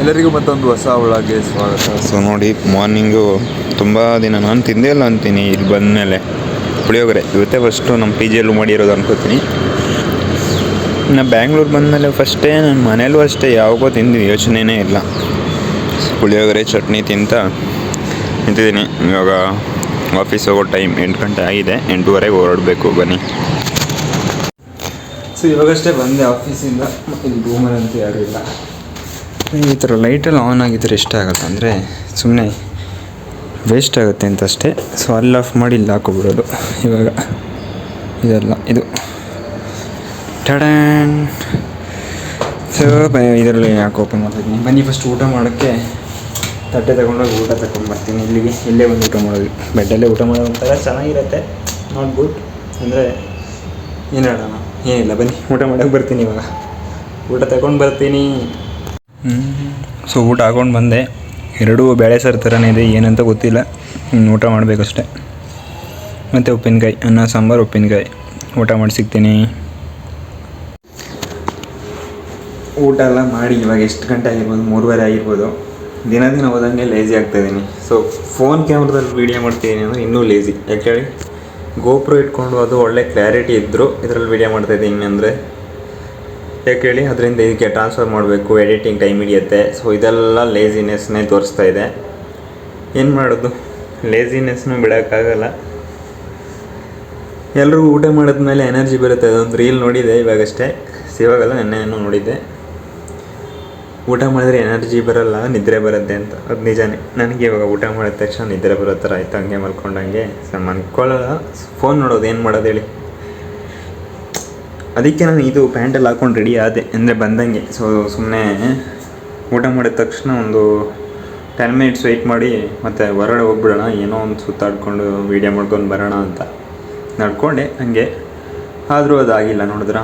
ಎಲ್ಲರಿಗೂ ಮತ್ತೊಂದು ಹೊಸ ಒಳಗೆ ಸ್ವಾಗತ. ಸೊ ನೋಡಿ ಮಾರ್ನಿಂಗು ತುಂಬ ದಿನ. ನಾನು ತಿಂದೇ ಇಲ್ಲ ಅಂತೀನಿ, ಇಲ್ಲಿ ಬಂದಮೇಲೆ. ಪುಳಿಯೋಗರೆ, ಇವತ್ತೇ ಫಸ್ಟು ನಮ್ಮ ಪಿ ಜಿಯಲ್ಲೂ ಮಾಡಿರೋದು ಅನ್ಕೋತೀನಿ. ನಾ ಬ್ಯಾಂಗ್ಳೂರು ಬಂದಮೇಲೆ ಫಸ್ಟೇ ನನ್ನ ಮನೇಲೂ ಅಷ್ಟೇ ಯಾವಾಗೋ ತಿಂದು ಯೋಚನೆನೇ ಇಲ್ಲ. ಪುಳಿಯೋಗರೆ, ಚಟ್ನಿ ತಿಂತ ನಿಂತಿದ್ದೀನಿ. ಇವಾಗ ಆಫೀಸ್ ಹೋಗೋ ಟೈಮ್ ಎಂಟು ಗಂಟೆ ಆಗಿದೆ, ಎಂಟೂವರೆಗೆ ಹೊರಡಬೇಕು, ಬನ್ನಿ. ಸೊ ಇವಾಗಷ್ಟೇ ಬಂದೆ ಆಫೀಸಿಂದ ಇಲ್ಲಿ ರೂಮಲ್ಲಿ ಅಂತ ಯಾರೂ ಇಲ್ಲ. ಈ ಥರ ಲೈಟೆಲ್ಲ ಆನ್ ಆಗಿದ್ರೆ ಇಷ್ಟ ಆಗುತ್ತೆ. ಅಂದರೆ ಸುಮ್ಮನೆ ವೇಸ್ಟ್ ಆಗುತ್ತೆ ಅಂತ ಅಷ್ಟೇ. ಸೊ ಅಲ್ಲಿ ಆಫ್ ಮಾಡಿ ಇಲ್ಲಿ ಹಾಕೋಬಿಡೋದು ಇವಾಗ. ಇದೆಲ್ಲ, ಇದು. ಟಡಾನ್ ಸೊ ಇದರಲ್ಲಿ ಯಾಕೆ ಓಪನ್ ಮಾಡ್ತಿದ್ದೀನಿ ಬನ್ನಿ ಫಸ್ಟ್ ಊಟ ಮಾಡೋಕ್ಕೆ. ತಟ್ಟೆ ತಗೊಂಡೋಗಿ ಊಟ ತಗೊಂಡ್ಬರ್ತೀನಿ ಇಲ್ಲಿಗೆ, ಇಲ್ಲೇ ಬಂದು ಊಟ ಮಾಡೋದು. ಬೆಡ್ಡಲ್ಲೇ ಊಟ ಮಾಡೋದು ಒಂಥರ ಚೆನ್ನಾಗಿರುತ್ತೆ. ನಾಟ್ ಗುಡ್ ಅಂದರೆ, ಏನು ಹೇಳೋಣ? ಏನಿಲ್ಲ ಬನ್ನಿ. ಊಟ ಮಾಡೋಕೆ ಬರ್ತೀನಿ ಇವಾಗ. ಊಟ ತಗೊಂಡು ಬರ್ತೀನಿ. ಸೊ ಊಟ ಹಾಕೊಂಡು ಬಂದೆ. ಎರಡೂ ಬೇಳೆ ಸರ್ ಥರನೇ ಇದೆ ಏನಂತ ಗೊತ್ತಿಲ್ಲ. ಊಟ ಮಾಡಬೇಕಷ್ಟೆ. ಮತ್ತು ಉಪ್ಪಿನಕಾಯಿ ಅನ್ನ ಸಾಂಬಾರು ಉಪ್ಪಿನಕಾಯಿ. ಊಟ ಮಾಡಿ ಸಿಗ್ತೀನಿ. ಊಟ ಎಲ್ಲ ಮಾಡಿ ಇವಾಗ ಎಷ್ಟು ಗಂಟೆ ಆಗಿರ್ಬೋದು? ಮೂರುವರೆ ಆಗಿರ್ಬೋದು. ದಿನ ದಿನ ಹೋದಂಗೆ ಲೇಜಿ ಆಗ್ತಾಯಿದ್ದೀನಿ ಸೊ ಫೋನ್ ಕ್ಯಾಮ್ರದಲ್ಲಿ ವೀಡಿಯೋ ಮಾಡ್ತಿದ್ದೀನಿ ಅಂದರೆ ಇನ್ನೂ ಲೇಜಿ ಯಾಕೆ ಹೇಳಿ? ಗೋಪ್ರೋ ಇಟ್ಕೊಂಡು ಅದು ಒಳ್ಳೆ ಕ್ಲಾರಿಟಿ ಇದ್ದರೂ ಇದರಲ್ಲಿ ವೀಡಿಯೋ ಮಾಡ್ತಾಯಿದ್ದೀನಿ ಅಂದರೆ, ಯಾಕೆ ಹೇಳಿ? ಅದರಿಂದ ಇದಕ್ಕೆ ಟ್ರಾನ್ಸ್ಫರ್ ಮಾಡಬೇಕು ಎಡಿಟಿಂಗ್ ಟೈಮ್ ಹಿಡಿಯುತ್ತೆ. ಸೊ ಇದೆಲ್ಲ ಲೇಸಿನೆಸ್ನೇ ತೋರಿಸ್ತಾ ಇದೆ. ಏನು ಮಾಡೋದು? ಲೇಸಿನೆಸ್ನೂ ಬಿಡೋಕ್ಕಾಗಲ್ಲ. ಎಲ್ಲರೂ ಊಟ ಮಾಡಿದ್ಮೇಲೆ ಎನರ್ಜಿ ಬರುತ್ತೆ. ಅದೊಂದು ರೀಲ್ ನೋಡಿದೆ ಇವಾಗಷ್ಟೇ. ಸಿವಾಗಲ್ಲ ನೆನ್ನೆ ಏನೋ ನೋಡಿದ್ದೆ. ಊಟ ಮಾಡಿದ್ರೆ ಎನರ್ಜಿ ಬರಲ್ಲ, ನಿದ್ರೆ ಬರುತ್ತೆ ಅಂತ. ಅದು ನಿಜಾನೇ. ನನಗೆ ಇವಾಗ ಊಟ ಮಾಡಿದ ತಕ್ಷಣ ನಿದ್ರೆ ಬರೋ ಥರ ಆಯ್ತು. ಹಂಗೆ ಮಲ್ಕೊಂಡಂಗೆ ಸೊ ಮಲ್ಕೊಳ್ಳಲ್ಲ. ಫೋನ್ ನೋಡೋದು, ಏನು ಮಾಡೋದು ಹೇಳಿ. ಅದಕ್ಕೆ ನಾನು ಇದು ಪ್ಯಾಂಟಲ್ಲಿ ಹಾಕೊಂಡು ರೆಡಿ ಆದೆ. ಅಂದರೆ ಬಂದಂಗೆ. ಸೊ ಸುಮ್ಮನೆ ಊಟ ಮಾಡಿದ ತಕ್ಷಣ ಒಂದು ಟೆನ್ ಮಿನಿಟ್ಸ್ ವೆಯ್ಟ್ ಮಾಡಿ, ಮತ್ತು ಹೊರಗಡೆ ಹೋಗ್ಬಿಡೋಣ, ಏನೋ ಒಂದು ಸುತ್ತಾಡ್ಕೊಂಡು ವೀಡಿಯೋ ಮಾಡ್ಕೊಂಡು ಬರೋಣ ಅಂತ. ನಡ್ಕೊಂಡೆ, ಹಂಗೆ. ಆದರೂ ಅದಾಗಿಲ್ಲ, ನೋಡಿದ್ರ?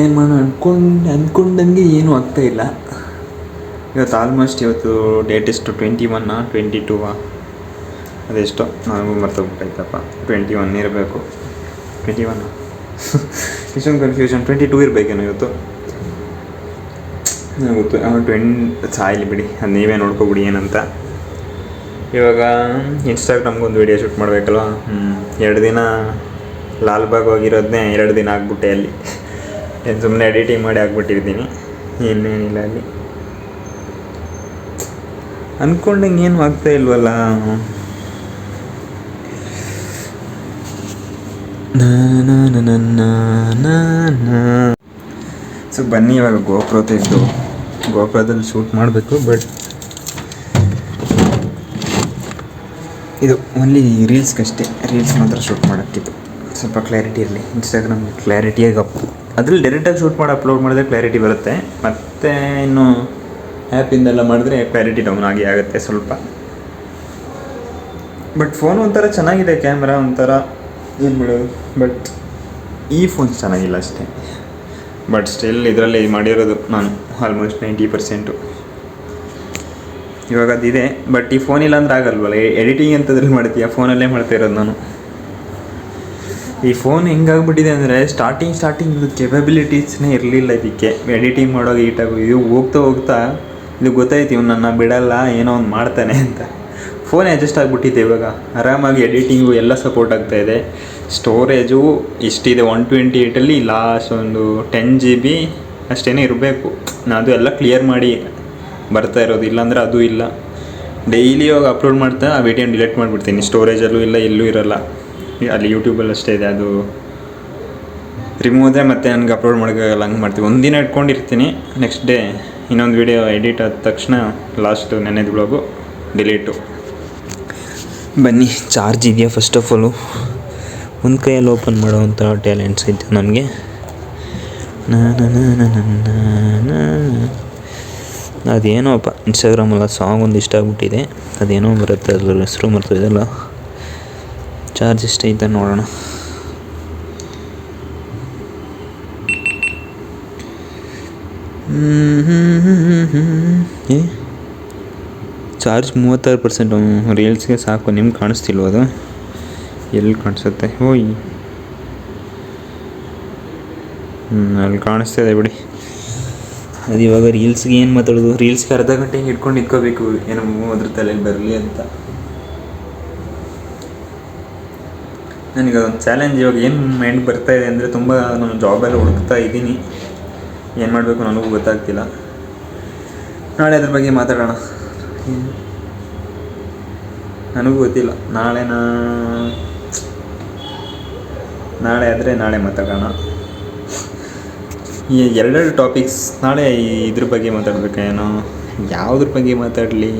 ಏನು ಮಾಡೋಣ ಅಂದ್ಕೊಂಡು ಅಂದ್ಕೊಂಡಂಗೆ ಏನೂ ಆಗ್ತಾ ಇಲ್ಲ. ಇವತ್ತು ಆಲ್ಮೋಸ್ಟ್ ಇವತ್ತು ಡೇಟ್ ಎಷ್ಟು ಟ್ವೆಂಟಿ ಒನ್ನಾ ಟ್ವೆಂಟಿ ಟೂವಾ ಅದೆಷ್ಟೋ? ನಾನು ಮರ್ತೋಗ್ಬಿಟ್ಟೈತಪ್ಪ ಟ್ವೆಂಟಿ ಒನ್ ಇರಬೇಕು. ಟ್ವೆಂಟಿ ಒನ್ ಇಷ್ಟೊಂದು ಕನ್ಫ್ಯೂಷನ್ ಟ್ವೆಂಟಿ ಟೂ ಇರಬೇಕೇನೋ ಇವತ್ತು? ನನಗೆ ಗೊತ್ತು. ಟ್ವೆನ್ ಸಾಯಿಲಿ ಬಿಡಿ. ಅದು ನೀವೇ ನೋಡ್ಕೊಬಿಡಿ ಏನಂತ. ಇವಾಗ ಇನ್ಸ್ಟಾಗ್ರಾಮ್ಗೊಂದು ವೀಡಿಯೋ ಶೂಟ್ ಮಾಡಬೇಕಲ್ವ? ಎರಡು ದಿನ ಲಾಲ್ಬಾಗ್ ಹೋಗಿರೋದನ್ನೇ ಎರಡು ದಿನ ಆಗ್ಬಿಟ್ಟೆ ಅಲ್ಲಿ. ಸುಮ್ಮನೆ ಎಡಿಟಿಂಗ್ ಮಾಡಿ ಹಾಕ್ಬಿಟ್ಟಿರ್ತೀನಿ. ಇನ್ನೇನಿಲ್ಲ ಅಲ್ಲಿ. ಅಂದ್ಕೊಂಡಂಗೆ ಏನು ಆಗ್ತಾ ಇಲ್ವಲ್ಲ? ಸೊ, ಬನ್ನಿ ಇವಾಗ ಗೋಪ್ರೋ ತೆಗೆದು. ಗೋಪ್ರದಲ್ಲಿ ಶೂಟ್ ಮಾಡಬೇಕು, ಬಟ್ ಇದು ಓನ್ಲಿ ರೀಲ್ಸ್ಗಷ್ಟೇ ರೀಲ್ಸ್ ಮಾತ್ರ ಶೂಟ್ ಮಾಡೋಕ್ಕಿತ್ತು. ಸ್ವಲ್ಪ ಕ್ಲಾರಿಟಿ ಇರಲಿ. ಇನ್ಸ್ಟಾಗ್ರಾಮ್ ಕ್ಲಾರಿಟಿಯಾಗಿ ಅಪ್ ಅದ್ರಲ್ಲಿ ಡೈರೆಕ್ಟಾಗಿ ಶೂಟ್ ಮಾಡಿ ಅಪ್ಲೋಡ್ ಮಾಡಿದ್ರೆ ಕ್ಲಾರಿಟಿ ಬರುತ್ತೆ. ಮತ್ತು ಇನ್ನು ಆ್ಯಪಿಂದೆಲ್ಲ ಮಾಡಿದ್ರೆ ಕ್ಲಾರಿಟಿ ಡೌನ್ ಆಗಿ ಆಗುತ್ತೆ ಸ್ವಲ್ಪ. ಬಟ್ ಫೋನ್ ಒಂಥರ ಚೆನ್ನಾಗಿದೆ ಕ್ಯಾಮ್ರಾ ಒಂಥರ ಏನು ಮಾಡೋದು? ಬಟ್ ಈ ಫೋನ್ ಚೆನ್ನಾಗಿಲ್ಲ ಅಷ್ಟೇ. ಬಟ್ ಸ್ಟಿಲ್ ಇದರಲ್ಲಿ ಮಾಡಿರೋದು ನಾನು ಆಲ್ಮೋಸ್ಟ್ ನೈಂಟಿ ಪರ್ಸೆಂಟು ಇವಾಗ ಅದಿದೆ. ಬಟ್ ಈ ಫೋನ್ ಇಲ್ಲ ಅಂದ್ರೆ ಆಗಲ್ವಲ್ಲ ಎಡಿಟಿಂಗ್ ಅಂತದ್ರಲ್ಲಿ ಮಾಡ್ತೀಯ? ಫೋನಲ್ಲೇ ಮಾಡ್ತಾ ಇರೋದು ನಾನು. ಈ ಫೋನ್ ಹೆಂಗಾಗ್ಬಿಟ್ಟಿದೆ ಅಂದರೆ ಸ್ಟಾರ್ಟಿಂಗ್ ಸ್ಟಾರ್ಟಿಂಗ್ ಇದು ಕೆಪಬಿಲಿಟೀಸ್ನೇ ಇರಲಿಲ್ಲ ಇದಕ್ಕೆ. ಎಡಿಟಿಂಗ್ ಮಾಡೋದು ಈಟಾಗು ಇದು ಹೋಗ್ತಾ ಹೋಗ್ತಾ ಇದು ಗೊತ್ತಾಯ್ತು ಇವ್ನು ನನ್ನ ಬಿಡಲ್ಲ, ಏನೋ ಒಂದು ಮಾಡ್ತಾನೆ ಅಂತ. ಫೋನ್ ಅಡ್ಜಸ್ಟ್ ಆಗಿಬಿಟ್ಟಿದೆ ಇವಾಗ. ಆರಾಮಾಗಿ ಎಡಿಟಿಂಗು ಎಲ್ಲ ಸಪೋರ್ಟ್ ಆಗ್ತಾ ಇದೆ. ಸ್ಟೋರೇಜು ಇಷ್ಟಿದೆ ಒನ್ ಟ್ವೆಂಟಿ ಏಯ್ಟಲ್ಲಿ ಲಾಸ್ಟ್ ಒಂದು ಟೆನ್ ಜಿ ಬಿ ಅಷ್ಟೇ ಇರಬೇಕು. ನಾನು ಅದು ಎಲ್ಲ ಕ್ಲಿಯರ್ ಮಾಡಿ ಬರ್ತಾ ಇರೋದು, ಇಲ್ಲಾಂದರೆ ಅದು ಇಲ್ಲ. ಡೈಲಿ ಇವಾಗ ಅಪ್ಲೋಡ್ ಮಾಡ್ತಾ ಆ ವಿಡಿಯೋ ಡಿಲೀಟ್ ಮಾಡಿಬಿಡ್ತೀನಿ ಸ್ಟೋರೇಜಲ್ಲೂ ಇಲ್ಲ ಎಲ್ಲೂ ಇರಲ್ಲ. ಅಲ್ಲಿ ಯೂಟ್ಯೂಬಲ್ಲಿ ಅಷ್ಟೇ ಇದೆ ಅದು ರಿಮೂವ್ ಆದರೆ ಮತ್ತೆ ನನಗೆ ಅಪ್ಲೋಡ್ ಮಾಡೋಕ್ಕಾಗಲ್ಲ ಹಂಗೆ ಮಾಡ್ತೀವಿ. ಒಂದಿನ ಇಟ್ಕೊಂಡಿರ್ತೀನಿ ನೆಕ್ಸ್ಟ್ ಡೇ ಇನ್ನೊಂದು ವಿಡಿಯೋ ಎಡಿಟ್ ಆದ ತಕ್ಷಣ ಲಾಸ್ಟು ನೆನೆದು ಬ್ಲಾಗು ಡಿಲೀಟು ಬನ್ನಿ ಚಾರ್ಜ್ ಇದೆಯಾ ಫಸ್ಟ್ ಆಫ್ ಆಲು ಒಂದು ಕೈಯಲ್ಲಿ ಓಪನ್ ಮಾಡುವಂಥ ಟ್ಯಾಲೆಂಟ್ಸ್ ಇತ್ತು ನನಗೆ ಅದೇನೋಪ್ಪ ಇನ್ಸ್ಟಾಗ್ರಾಮಲ್ಲ ಸಾಂಗ್ ಒಂದು ಇಷ್ಟ ಆಗ್ಬಿಟ್ಟಿದೆ. ಅದೇನೋ ಬರುತ್ತೆ ಅದ್ರ ಹೆಸರು ಮರ್ತೋದಲ್ಲ ಚಾರ್ಜ್ ಎಷ್ಟೈತೆ ನೋಡೋಣ ಏ ಚಾರ್ಜ್ ಮೂವತ್ತಾರು ಪರ್ಸೆಂಟ್ ರೀಲ್ಸ್ಗೆ ಸಾಕು ನಿಮ್ಗೆ ಕಾಣಿಸ್ತಿಲ್ವ ಅದು ಎಲ್ಲಿ ಕಾಣಿಸುತ್ತೆ ಓಯ್ ಹ್ಞೂ ಅಲ್ಲಿ ಕಾಣಿಸ್ತಿದೆ ಬಿಡಿ ಅದು ಇವಾಗ ರೀಲ್ಸ್ಗೆ ಏನು ಮಾತಾಡೋದು ರೀಲ್ಸ್ಗೆ ಅರ್ಧ ಗಂಟೆ ಹಿಡ್ಕೊಂಡು ಇಟ್ಕೋಬೇಕು ಏನೋ ಅದ್ರ ತಲೆಯಲ್ಲಿ ಬರಲಿ ಅಂತ ನನಗೆ ಒಂದು ಚಾಲೆಂಜ್ ಇವಾಗ ಏನು ಮೈಂಡ್ ಬರ್ತಾ ಇದೆ ಅಂದರೆ ತುಂಬ ನಾನು ಜಾಬಲ್ಲಿ ಹುಡುಕ್ತಾ ಇದ್ದೀನಿ. ಏನು ಮಾಡಬೇಕು ನನಗೂ ಗೊತ್ತಾಗ್ತಿಲ್ಲ. ನಾಳೆ ಅದ್ರ ಬಗ್ಗೆ ಮಾತಾಡೋಣ. ನನಗೂ ಗೊತ್ತಿಲ್ಲ. ನಾಳೆ ನಾ ನಾಳೆ ಆದರೆ ನಾಳೆ ಮಾತಾಡೋಣ. ಈ ಎರಡೆರಡು ಟಾಪಿಕ್ಸ್ ನಾಳೆ ಇದ್ರ ಬಗ್ಗೆ ಮಾತಾಡ್ಬೇಕೇನೋ? ಯಾವುದ್ರ ಬಗ್ಗೆ ಮಾತಾಡಲಿ?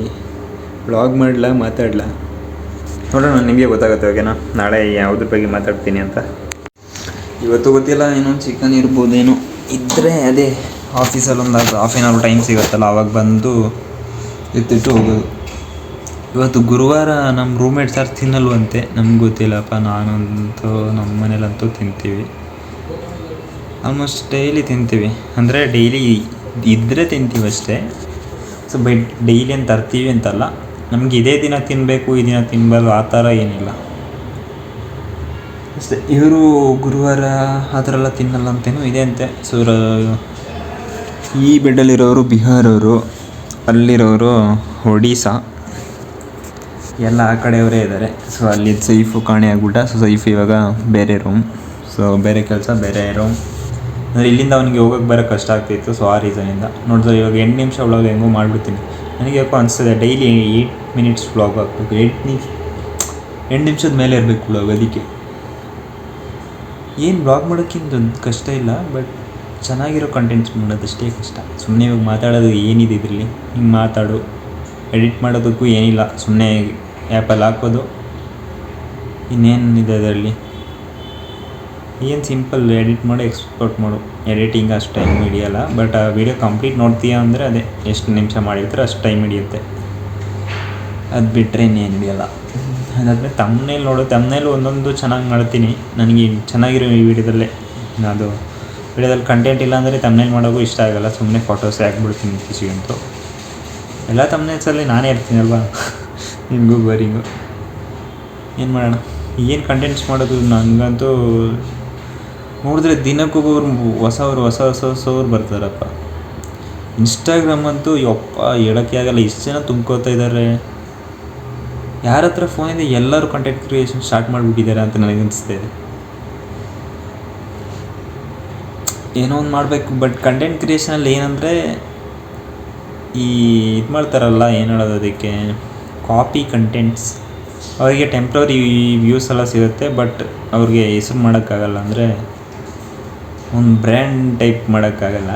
ಬ್ಲಾಗ್ ಮಾಡಲ, ಮಾತಾಡಲ? ನೋಡೋಣ, ನಿಮಗೆ ಗೊತ್ತಾಗುತ್ತೆ, ಓಕೆನಾ? ನಾಳೆ ಯಾವುದ್ರ ಬಗ್ಗೆ ಮಾತಾಡ್ತೀನಿ ಅಂತ. ಇವತ್ತು ಗೊತ್ತಿಲ್ಲ, ಏನೋ ಚಿಕನ್ ಇರ್ಬೋದೇನೋ. ಇದ್ದರೆ ಅದೇ ಆಫೀಸಲ್ಲಿ ಒಂದು ಹಾಫ್ ಆನ್ ಅವರ್ ಟೈಮ್ ಸಿಗುತ್ತಲ್ಲ ಆವಾಗ ಬಂದು ಎತ್ತಿಟ್ಟು ಹೋಗೋದು. ಇವತ್ತು ಗುರುವಾರ ನಮ್ಮ ರೂಮ್ಮೇಟ್ ಸರ್ ತಿನ್ನಲ್ವಂತೆ. ನಮ್ಗೆ ಗೊತ್ತಿಲ್ಲಪ್ಪ, ನಾನಂತೂ ನಮ್ಮ ಮನೇಲಂತೂ ತಿಂತೀವಿ. ಆಲ್ಮೋಸ್ಟ್ ಡೈಲಿ ತಿಂತೀವಿ. ಅಂದರೆ ಡೈಲಿ ಇದ್ದರೆ ತಿಂತೀವಿ ಅಷ್ಟೇ. ಸೊ ಬೈ ಡೈಲಿ ಅಂತ ತರ್ತೀವಿ ಅಂತಲ್ಲ. ನಮ್ಗೆ ಇದೇ ದಿನ ತಿನ್ನಬೇಕು ಈ ದಿನ ತಿನ್ನಬಾರ್ದು ಆ ಥರ ಏನಿಲ್ಲ. ಅಷ್ಟೇ, ಇವರು ಗುರುವಾರ ಆ ಥರ ಎಲ್ಲ ತಿನ್ನಲ್ಲ ಅಂತೇನೋ ಇದೆ ಅಂತೆ. ಸೂರ ಈ ಬೆಡ್ಡಲ್ಲಿರೋರು ಬಿಹಾರವರು, ಅಲ್ಲಿರೋರು ಒಡಿಸಾ ಎಲ್ಲ ಆ ಕಡೆಯವರೇ ಇದ್ದಾರೆ. ಸೊ ಅಲ್ಲಿ ಸೈಫು ಕಾಣೆ ಆಗ್ಬಿಟ್ಟ. ಸೊ ಸೈಫ್ ಇವಾಗ ಬೇರೆ ರೂಮ್ ಸೊ ಬೇರೆ ಕೆಲಸ, ಬೇರೆ ರೂಮ್ ಅಂದರೆ ಇಲ್ಲಿಂದ ಅವನಿಗೆ ಹೋಗೋಕ್ಕೆ ಬರೋಕ್ಕೆ ಕಷ್ಟ ಆಗ್ತಿತ್ತು. ಸೊ ಆ ರೀಸನಿಂದ ನೋಡಿದ್ರೆ ಇವಾಗ ಎಂಟು ನಿಮಿಷ ಒಳಗೆ ಹೆಂಗೋ ಮಾಡಿಬಿಡ್ತೀನಿ. ನನಗೆ ಯಾಕೋ ಅನಿಸ್ತದೆ ಡೈಲಿ ಏಯ್ಟ್ ಮಿನಿಟ್ಸ್ ವ್ಲಾಗ್ ಹಾಕ್ಬೇಕು. ಏಯ್ಟ್ ನಿಮಿಷ, ಎಂಟು ನಿಮಿಷದ ಮೇಲೆ ಇರಬೇಕು ವ್ಲಾಗ್ ಅದಕ್ಕೆ. ಏನು ಬ್ಲಾಗ್ ಮಾಡೋಕ್ಕಿಂತ ಒಂದು ಕಷ್ಟ ಇಲ್ಲ ಬಟ್ ಚೆನ್ನಾಗಿರೋ ಕಂಟೆಂಟ್ಸ್ ಮಾಡೋದಷ್ಟೇ ಕಷ್ಟ. ಸುಮ್ಮನೆ ಇವಾಗ ಮಾತಾಡೋದು ಏನಿದೆ ಇದರಲ್ಲಿ? ಹಿಂಗೆ ಮಾತಾಡು. ಎಡಿಟ್ ಮಾಡೋದಕ್ಕೂ ಏನಿಲ್ಲ. ಸುಮ್ಮನೆ ಆ್ಯಪಲ್ಲಿ ಹಾಕೋದು. ಇನ್ನೇನಿದೆ ಅದರಲ್ಲಿ? ಏನು ಸಿಂಪಲ್ ಎಡಿಟ್ ಮಾಡಿ ಎಕ್ಸ್ಪೋರ್ಟ್ ಮಾಡು. ಎಡಿಟಿಂಗ್ ಅಷ್ಟು ಟೈಮ್ ಹಿಡಿಯಲ್ಲ ಬಟ್ ಆ ವಿಡಿಯೋ ಕಂಪ್ಲೀಟ್ ನೋಡ್ತೀಯ ಅಂದರೆ ಅದೇ, ಎಷ್ಟು ನಿಮಿಷ ಮಾಡಿರ್ತಾರೆ ಅಷ್ಟು ಟೈಮ್ ಹಿಡಿಯುತ್ತೆ. ಅದು ಬಿಟ್ಟರೆ ಇನ್ನೇನು ಹಿಡಿಯಲ್ಲ. ಅದಾದರೆ ತಮ್ಮನೇಲಿ ನೋಡು ತಮ್ಮನೇಲಿ ಒಂದೊಂದು ಚೆನ್ನಾಗಿ ಮಾಡ್ತೀನಿ. ನನಗೆ ಚೆನ್ನಾಗಿರೋ ಈ ವಿಡಿಯೋದಲ್ಲೇ ಅದು, ವಿಡಿಯೋದಲ್ಲಿ ಕಂಟೆಂಟ್ ಇಲ್ಲ ಅಂದರೆ ತಮ್ಮನೇಲಿ ಮಾಡೋಕ್ಕೂ ಇಷ್ಟ ಆಗೋಲ್ಲ ಸುಮ್ಮನೆ ಫೋಟೋಸ್ ಹಾಕ್ಬಿಡ್ತೀನಿ ಇತ್ತೀಚೆಗಂತೂ. ಎಲ್ಲ ತಮ್ಮನೇಲ್ಸಲ್ಲಿ ನಾನೇ ಇರ್ತೀನಲ್ವಾ? ನಿಮಗೂ ಬೋರಿಂಗು ಏನು ಮಾಡೋಣ? ಏನು ಕಂಟೆಂಟ್ಸ್ ಮಾಡೋದು? ನನಗಂತೂ ನೋಡಿದ್ರೆ ದಿನಕ್ಕೊಬ್ಬರು ಹೊಸವ್ರು ಹೊಸ ಹೊಸ ಹೊಸವ್ರು ಬರ್ತಾರಪ್ಪ. ಇನ್ಸ್ಟಾಗ್ರಾಮ್ ಅಂತೂ ಯಪ್ಪ, ಹೇಳೋಕ್ಕೆ ಆಗಲ್ಲ. ಇಷ್ಟು ಜನ ತುಂಬ್ಕೋತಾ ಇದ್ದಾರೆ ಯಾರ ಹತ್ರ ಫೋನಿಂದ ಎಲ್ಲರೂ ಕಂಟೆಂಟ್ ಕ್ರಿಯೇಷನ್ ಸ್ಟಾರ್ಟ್ ಮಾಡಿಬಿಟ್ಟಿದ್ದಾರೆ ಅಂತ ನನಗೆ ಅನಿಸ್ತಾ ಇದೆ. ಏನೋ ಒಂದು ಮಾಡಬೇಕು ಬಟ್ ಕಂಟೆಂಟ್ ಕ್ರಿಯೇಷನಲ್ಲಿ ಏನಂದರೆ, ಈ ಇದು ಮಾಡ್ತಾರಲ್ಲ, ಏನು ಹೇಳೋದು ಅದಕ್ಕೆ? ಕಾಪಿ ಕಂಟೆಂಟ್ಸ್ ಅವರಿಗೆ ಟೆಂಪ್ರರಿ ವ್ಯೂಸ್ ಎಲ್ಲ ಸಿಗುತ್ತೆ ಬಟ್ ಅವ್ರಿಗೆ ಹೆಸ್ರು ಮಾಡೋಕ್ಕಾಗಲ್ಲ ಅಂದರೆ ಒಂದು ಬ್ರ್ಯಾಂಡ್ ಟೈಪ್ ಮಾಡೋಕ್ಕಾಗಲ್ಲ.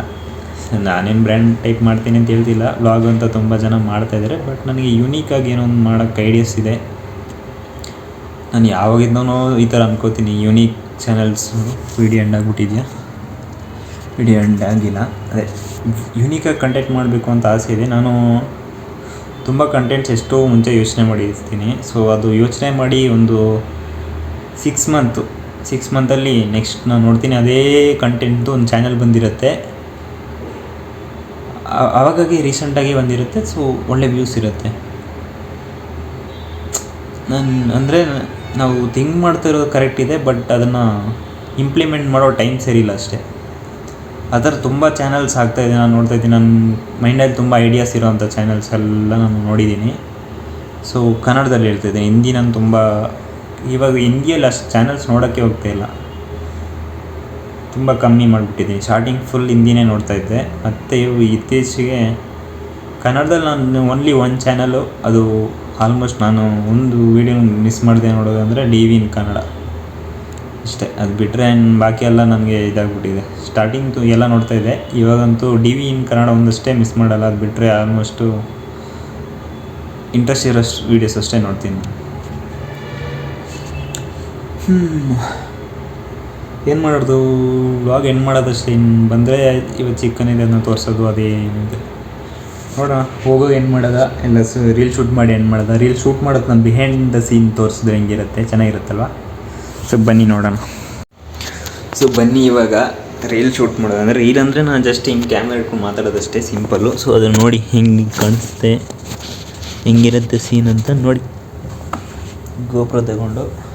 ನಾನೇನು ಬ್ರ್ಯಾಂಡ್ ಟೈಪ್ ಮಾಡ್ತೀನಿ ಅಂತ ಹೇಳ್ತಿಲ್ಲ. ವ್ಲಾಗ್ ಅಂತ ತುಂಬ ಜನ ಮಾಡ್ತಾಯಿದ್ದಾರೆ ಬಟ್ ನನಗೆ ಯೂನಿಕಾಗಿ ಏನೋ ಒಂದು ಮಾಡೋಕ್ಕೆ ಐಡಿಯಾಸ್ ಇದೆ. ನಾನು ಯಾವಾಗಿದ್ದೂ ಈ ಥರ ಅನ್ಕೋತೀನಿ. ಯುನೀಕ್ ಚಾನೆಲ್ಸ್ ವಿಡಿಯೋ ಎಂಡ್ ಆಗಿಬಿಟ್ಟಿದ್ಯಾ? ವಿಡಿಯೋ ಎಂಡ್ ಆಗಿಲ್ಲ. ಅದೇ ಯುನೀಕಾಗಿ ಕಂಟೆಂಟ್ ಮಾಡಬೇಕು ಅಂತ ಆಸೆ ಇದೆ. ನಾನು ತುಂಬ ಕಂಟೆಂಟ್ಸ್ ಎಷ್ಟೋ ಮುಂಚೆ ಯೋಚನೆ ಮಾಡಿರ್ತೀನಿ. ಸೊ ಅದು ಯೋಚನೆ ಮಾಡಿ ಒಂದು ಸಿಕ್ಸ್ ಮಂತು ಸಿಕ್ಸ್ ಮಂತಲ್ಲಿ ನೆಕ್ಸ್ಟ್ ನಾನು ನೋಡ್ತೀನಿ. ಅದೇ ಕಂಟೆಂಟ್ದು ಒಂದು ಚಾನಲ್ ಬಂದಿರುತ್ತೆ. ಆವಾಗಾಗಿ ರೀಸೆಂಟಾಗಿ ಬಂದಿರುತ್ತೆ ಸೊ ಒಳ್ಳೆ ವ್ಯೂಸ್ ಇರುತ್ತೆ. ನಾನು, ಅಂದರೆ ನಾವು ಥಿಂಕ್ ಮಾಡ್ತಾ ಇರೋದು ಕರೆಕ್ಟ್ ಇದೆ ಬಟ್ ಅದನ್ನು ಇಂಪ್ಲಿಮೆಂಟ್ ಮಾಡೋ ಟೈಮ್ ಸರಿಯಿಲ್ಲ ಅಷ್ಟೇ. ಆ ಥರ ತುಂಬ ಚಾನಲ್ಸ್ ಆಗ್ತಾಯಿದೆ ನಾನು ನೋಡ್ತಾ ಇದ್ದೀನಿ. ನನ್ನ ಮೈಂಡಲ್ಲಿ ತುಂಬ ಐಡಿಯಾಸ್ ಇರೋವಂಥ ಚಾನಲ್ಸ್ ಎಲ್ಲ ನಾನು ನೋಡಿದ್ದೀನಿ. ಸೊ ಕನ್ನಡದಲ್ಲಿ ಹೇಳ್ತಿದ್ದೀನಿ ಹಿಂದಿ ನಾನು ತುಂಬ ಇವಾಗ ಹಿಂದಿಯಲ್ಲಿ ಅಷ್ಟು ಚಾನಲ್ಸ್ ನೋಡೋಕ್ಕೆ ಹೋಗ್ತಾ ಇಲ್ಲ. ತುಂಬ ಕಮ್ಮಿ ಮಾಡಿಬಿಟ್ಟಿದ್ದೀನಿ. ಸ್ಟಾರ್ಟಿಂಗ್ ಫುಲ್ ಹಿಂದಿನೇ ನೋಡ್ತಾ ಇದ್ದೆ. ಮತ್ತು ಇವು ಇತ್ತೀಚೆಗೆ ಕನ್ನಡದಲ್ಲಿ ನಾನು ಓನ್ಲಿ ಒನ್ ಚಾನಲು ಅದು ಆಲ್ಮೋಸ್ಟ್ ನಾನು ಒಂದು ವೀಡಿಯೋ ಮಿಸ್ ಮಾಡಿದೆ ನೋಡೋದಂದರೆ ಡಿ ವಿ ಇನ್ ಕನ್ನಡ ಅಷ್ಟೇ. ಅದು ಬಿಟ್ಟರೆ ಬಾಕಿ ಎಲ್ಲ ನನಗೆ ಇದಾಗ್ಬಿಟ್ಟಿದೆ. ಸ್ಟಾರ್ಟಿಂಗ್ ಎಲ್ಲ ನೋಡ್ತಾ ಇದ್ದೆ. ಇವಾಗಂತೂ ಡಿ ವಿ ಇನ್ ಕನ್ನಡ ಒಂದಷ್ಟೇ ಮಿಸ್ ಮಾಡಲ್ಲ. ಅದು ಬಿಟ್ಟರೆ ಆಲ್ಮೋಸ್ಟು ಇಂಟ್ರೆಸ್ಟ್ ಇರೋಷ್ಟು ವೀಡಿಯೋಸ್ ಅಷ್ಟೇ ನೋಡ್ತೀನಿ. ಏನು ಮಾಡೋದು? ವ್ಲಾಗ್ ಎಂಡ್ ಮಾಡೋದಷ್ಟೇ. ಇನ್ನು ಬಂದರೆ ಇವತ್ತು ಚಿಕನ್ ಇದೆ ಅದನ್ನ ತೋರಿಸೋದು ಅದೇನಿದೆ ನೋಡೋಣ. ಹೋಗೋ ಏನು ಮಾಡೋದ? ಎಲ್ಲ ಸ ರೀಲ್ ಶೂಟ್ ಮಾಡಿ ಏನು ಮಾಡೋದ? ರೀಲ್ ಶೂಟ್ ಮಾಡೋದು ನಾನು ಬಿಹೈಂಡ್ ದ ಸೀನ್ ತೋರಿಸಿದ್ರೆ ಹೆಂಗಿರುತ್ತೆ? ಚೆನ್ನಾಗಿರುತ್ತಲ್ವ? ಸೊ, ಬನ್ನಿ ನೋಡೋಣ. ಸೊ, ಬನ್ನಿ ಇವಾಗ ರೀಲ್ ಶೂಟ್ ಮಾಡೋದು. ಅಂದರೆ ರೀಲ್ ಅಂದರೆ ನಾನು ಜಸ್ಟ್ ಹಿಂಗೆ ಕ್ಯಾಮ್ರಾ ಇಟ್ಕೊಂಡು ಮಾತಾಡೋದಷ್ಟೇ ಸಿಂಪಲ್ಲು ಸೊ, ಅದನ್ನು ನೋಡಿ ಹೆಂಗೆ ಕಾಣಿಸುತ್ತೆ ಹೆಂಗಿರುತ್ತೆ ಸೀನ್ ಅಂತ ನೋಡಿ. ಗೋಪುರ ತಗೊಂಡು.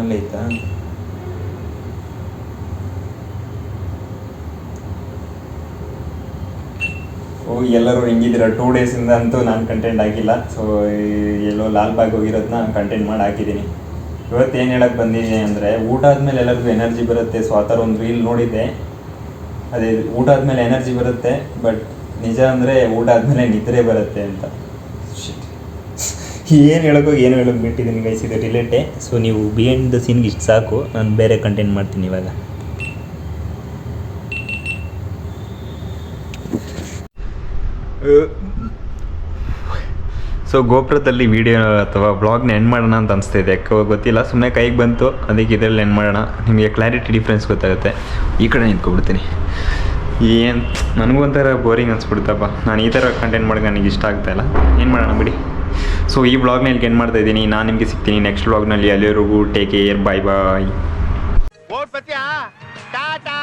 ನಮ್ಮಲ್ಲಿ ಐತಾ ಓ, ಎಲ್ಲರೂ ಹೆಂಗಿದ್ದೀರ? ಟೂ ಡೇಸಿಂದ ಅಂತೂ ನಾನು ಕಂಟೆಂಟ್ ಹಾಕಿಲ್ಲ ಸೊ ಎಲ್ಲೋ ಲಾಲ್ ಬಾಗ್ ಹೋಗಿರೋದನ್ನ ಕಂಟೆಂಟ್ ಮಾಡಿ ಹಾಕಿದ್ದೀನಿ. ಇವತ್ತು ಏನು ಹೇಳಕ್ಕೆ ಬಂದಿದ್ದೀನಿ ಅಂದರೆ, ಊಟ ಆದಮೇಲೆ ಎಲ್ಲರಿಗೂ ಎನರ್ಜಿ ಬರುತ್ತೆ. ಸೊ ಆ ಒಂದು ರೀಲ್ ನೋಡಿದ್ದೆ. ಅದೇ, ಊಟ ಆದಮೇಲೆ ಎನರ್ಜಿ ಬರುತ್ತೆ ಬಟ್ ನಿಜ ಅಂದರೆ ಊಟ ಆದಮೇಲೆ ನಿದ್ರೆ ಬರುತ್ತೆ ಅಂತ. ಏನು ಹೇಳೋಕೆ ಏನು ಹೇಳೋಕೆ ಬಿಟ್ಟಿದ್ದೀನಿ ಗೈಸ್ ಇದು ರಿಲೇಟೆ ಸೊ ನೀವು ಬಿಹೈಂಡ್ ದ ಸೀನ್ಗೆ ಇಷ್ಟು ಸಾಕು. ನಾನು ಬೇರೆ ಕಂಟೆಂಟ್ ಮಾಡ್ತೀನಿ ಇವಾಗ. ಸೊ ಗೋಪುರದಲ್ಲಿ ವೀಡಿಯೋ ಅಥವಾ ಬ್ಲಾಗ್ನ ಎಂಡ್ ಮಾಡೋಣ ಅಂತ ಅನಿಸ್ತಿದೆ. ಯಾಕೆ ಗೊತ್ತಿಲ್ಲ ಸುಮ್ಮನೆ ಕೈಗೆ ಬಂತು. ಅದಕ್ಕೆ ಇದರಲ್ಲಿ ಎಂಡ್ ಮಾಡೋಣ. ನಿಮಗೆ ಕ್ಲಾರಿಟಿ ಡಿಫ್ರೆನ್ಸ್ ಗೊತ್ತಾಗುತ್ತೆ. ಈ ಕಡೆ ನಿಂತ್ಕೊಬಿಡ್ತೀನಿ ಏನು, ನನಗೂ ಒಂಥರ ಬೋರಿಂಗ್ ಅನ್ಸ್ಬಿಡ್ತಪ್ಪ. ನಾನು ಈ ಥರ ಕಂಟೆಂಟ್ ಮಾಡೋಕೆ ನನಗೆ ಇಷ್ಟ ಆಗ್ತಾಯಿಲ್ಲ ಏನು ಮಾಡೋಣ ಬಿಡಿ. ಸೊ ಈ ಬ್ಲಾಗ್ನ ಇಲ್ಲಿಗೆ ಏನು ಮಾಡ್ತಾ ಇದ್ದೀನಿ? ನಾನು ನಿಮಗೆ ಸಿಗ್ತೀನಿ. ನೆಕ್ಸ್ಟ್ ಬ್ಲಾಗ್ನಲ್ಲಿ ಅಲ್ಲಿವರೆಗೂ take care bye bye tata.